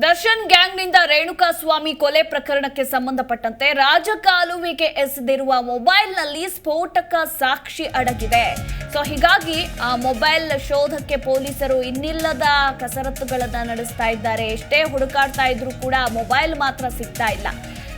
ದರ್ಶನ್ ಗ್ಯಾಂಗ್ನಿಂದ ರೇಣುಕಾ ಸ್ವಾಮಿ ಕೊಲೆ ಪ್ರಕರಣಕ್ಕೆ ಸಂಬಂಧಪಟ್ಟಂತೆ ರಾಜಕಾಲುವಿಗೆ ಎಸೆದಿರುವ ಮೊಬೈಲ್ನಲ್ಲಿ ಸ್ಫೋಟಕ ಸಾಕ್ಷಿ ಅಡಗಿದೆ. ಸೊ, ಹೀಗಾಗಿ ಆ ಮೊಬೈಲ್ ಶೋಧಕ್ಕೆ ಪೊಲೀಸರು ಇನ್ನಿಲ್ಲದ ಕಸರತ್ತುಗಳನ್ನ ನಡೆಸ್ತಾ ಇದ್ದಾರೆ. ಎಷ್ಟೇ ಹುಡುಕಾಡ್ತಾ ಇದ್ರೂ ಕೂಡ ಮೊಬೈಲ್ ಮಾತ್ರ ಸಿಗ್ತಾ ಇಲ್ಲ.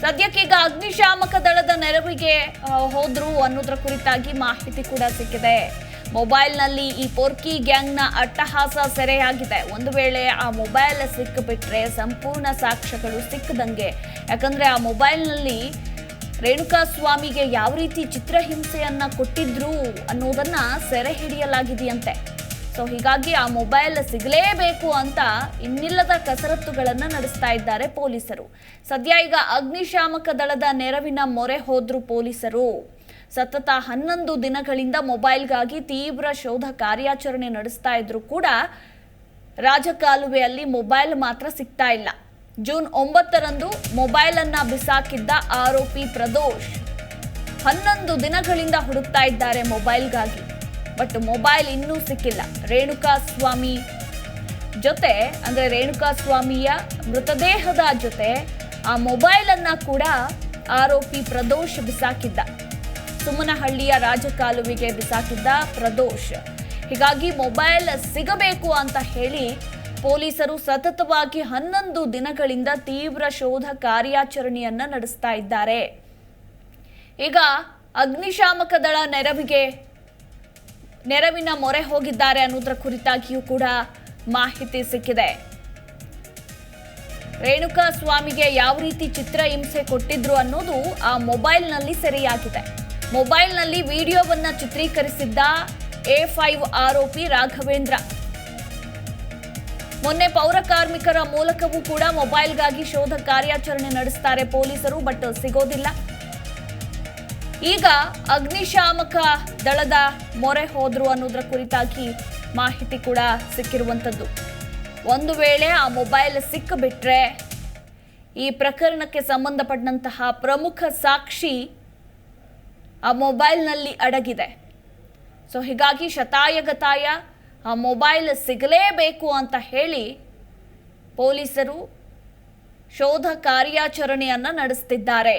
ಸದ್ಯಕ್ಕೀಗ ಅಗ್ನಿಶಾಮಕ ದಳದ ನೆರವಿಗೆ ಹೋದ್ರು ಅನ್ನೋದ್ರ ಕುರಿತಾಗಿ ಮಾಹಿತಿ ಕೂಡ ಸಿಕ್ಕಿದೆ. ಮೊಬೈಲ್ನಲ್ಲಿ ಈ ಪೋರ್ಕಿ ಗ್ಯಾಂಗ್ನ ಅಟ್ಟಹಾಸ ಸೆರೆಯಾಗಿದೆ. ಒಂದು ವೇಳೆ ಆ ಮೊಬೈಲ್ ಸಿಕ್ಕಿಬಿಟ್ರೆ ಸಂಪೂರ್ಣ ಸಾಕ್ಷ್ಯಗಳು ಸಿಕ್ಕದಂಗೆ. ಯಾಕಂದರೆ ಆ ಮೊಬೈಲ್ನಲ್ಲಿ ರೇಣುಕಾ ಸ್ವಾಮಿಗೆ ಯಾವ ರೀತಿ ಚಿತ್ರಹಿಂಸೆಯನ್ನು ಕೊಟ್ಟಿದ್ರು ಅನ್ನೋದನ್ನು ಸೆರೆ ಹಿಡಿಯಲಾಗಿದೆಯಂತೆ. ಸೊ, ಹೀಗಾಗಿ ಆ ಮೊಬೈಲ್ ಸಿಗಲೇಬೇಕು ಅಂತ ಇನ್ನಿಲ್ಲದ ಕಸರತ್ತುಗಳನ್ನು ನಡೆಸ್ತಾ ಇದ್ದಾರೆ ಪೊಲೀಸರು. ಸದ್ಯ ಈಗ ಅಗ್ನಿಶಾಮಕ ದಳದ ನೆರವಿನ ಮೊರೆ ಹೋದ್ರು ಪೊಲೀಸರು. ಸತತ ಹನ್ನೊಂದು ದಿನಗಳಿಂದ ಮೊಬೈಲ್ಗಾಗಿ ತೀವ್ರ ಶೋಧ ಕಾರ್ಯಾಚರಣೆ ನಡೆಸ್ತಾ ಇದ್ರು ಕೂಡ ರಾಜಕಾಲುವೆಯಲ್ಲಿ ಮೊಬೈಲ್ ಮಾತ್ರ ಸಿಗ್ತಾ ಇಲ್ಲ. ಜೂನ್ ಒಂಬತ್ತರಂದು ಮೊಬೈಲ್ ಅನ್ನ ಬಿಸಾಕಿದ್ದ ಆರೋಪಿ ಪ್ರದೋಷ್ ಹನ್ನೊಂದು ದಿನಗಳಿಂದ ಹುಡುಕ್ತಾ ಇದ್ದಾರೆ ಮೊಬೈಲ್ಗಾಗಿ. ಬಟ್ ಮೊಬೈಲ್ ಇನ್ನೂ ಸಿಕ್ಕಿಲ್ಲ. ರೇಣುಕಾ ಸ್ವಾಮಿ ಜೊತೆ, ಅಂದ್ರೆ ರೇಣುಕಾ ಸ್ವಾಮಿಯ ಮೃತದೇಹದ ಜೊತೆ ಆ ಮೊಬೈಲ್ ಅನ್ನ ಕೂಡ ಆರೋಪಿ ಪ್ರದೋಷ್ ಬಿಸಾಕಿದ್ದ. ಸುಮನಹಳ್ಳಿಯ ರಾಜಕಾಲುವಿಗೆ ಬಿಸಾಕಿದ್ದ ಪ್ರದೋಷ್. ಹೀಗಾಗಿ ಮೊಬೈಲ್ ಸಿಗಬೇಕು ಅಂತ ಹೇಳಿ ಪೊಲೀಸರು ಸತತವಾಗಿ ಹನ್ನೊಂದು ದಿನಗಳಿಂದ ತೀವ್ರ ಶೋಧ ಕಾರ್ಯಾಚರಣೆಯನ್ನ ನಡೆಸ್ತಾ ಇದ್ದಾರೆ. ಈಗ ಅಗ್ನಿಶಾಮಕ ದಳ ನೆರವಿಗೆ, ನೆರವಿನ ಮೊರೆ ಹೋಗಿದ್ದಾರೆ ಅನ್ನೋದ್ರ ಕುರಿತಾಗಿಯೂ ಕೂಡ ಮಾಹಿತಿ ಸಿಕ್ಕಿದೆ. ರೇಣುಕಾ ಸ್ವಾಮಿಗೆ ಯಾವ ರೀತಿ ಚಿತ್ರ ಹಿಂಸೆ ಕೊಟ್ಟಿದ್ರು ಅನ್ನೋದು ಆ ಮೊಬೈಲ್ನಲ್ಲಿ ಸೆರೆಯಾಗಿದೆ. ಮೊಬೈಲ್ನಲ್ಲಿ ವಿಡಿಯೋವನ್ನು ಚಿತ್ರೀಕರಿಸಿದ್ದ ಎ ಫೈವ್ ಆರೋಪಿ ರಾಘವೇಂದ್ರ. ಮೊನ್ನೆ ಪೌರ ಕಾರ್ಮಿಕರ ಮೂಲಕವೂ ಕೂಡ ಮೊಬೈಲ್ಗಾಗಿ ಶೋಧ ಕಾರ್ಯಾಚರಣೆ ನಡೆಸ್ತಾರೆ ಪೊಲೀಸರು, ಬಟ್ ಸಿಗೋದಿಲ್ಲ. ಈಗ ಅಗ್ನಿಶಾಮಕ ದಳದ ಮೊರೆ ಹೋದ್ರು ಅನ್ನೋದ್ರ ಕುರಿತಾಗಿ ಮಾಹಿತಿ ಕೂಡ ಸಿಕ್ಕಿರುವಂಥದ್ದು. ಒಂದು ವೇಳೆ ಆ ಮೊಬೈಲ್ ಸಿಕ್ಕಿಬಿಟ್ರೆ ಈ ಪ್ರಕರಣಕ್ಕೆ ಸಂಬಂಧಪಟ್ಟಂತಹ ಪ್ರಮುಖ ಸಾಕ್ಷಿ ಆ ಮೊಬೈಲ್ನಲ್ಲಿ ಅಡಗಿದೆ. ಸೊ ಹೀಗಾಗಿ ಶತಾಯಗತಾಯ ಆ ಮೊಬೈಲ್ ಸಿಗಲೇಬೇಕು ಅಂತ ಹೇಳಿ ಪೊಲೀಸರು ಶೋಧ ಕಾರ್ಯಾಚರಣೆಯನ್ನು ನಡೆಸ್ತಿದ್ದಾರೆ.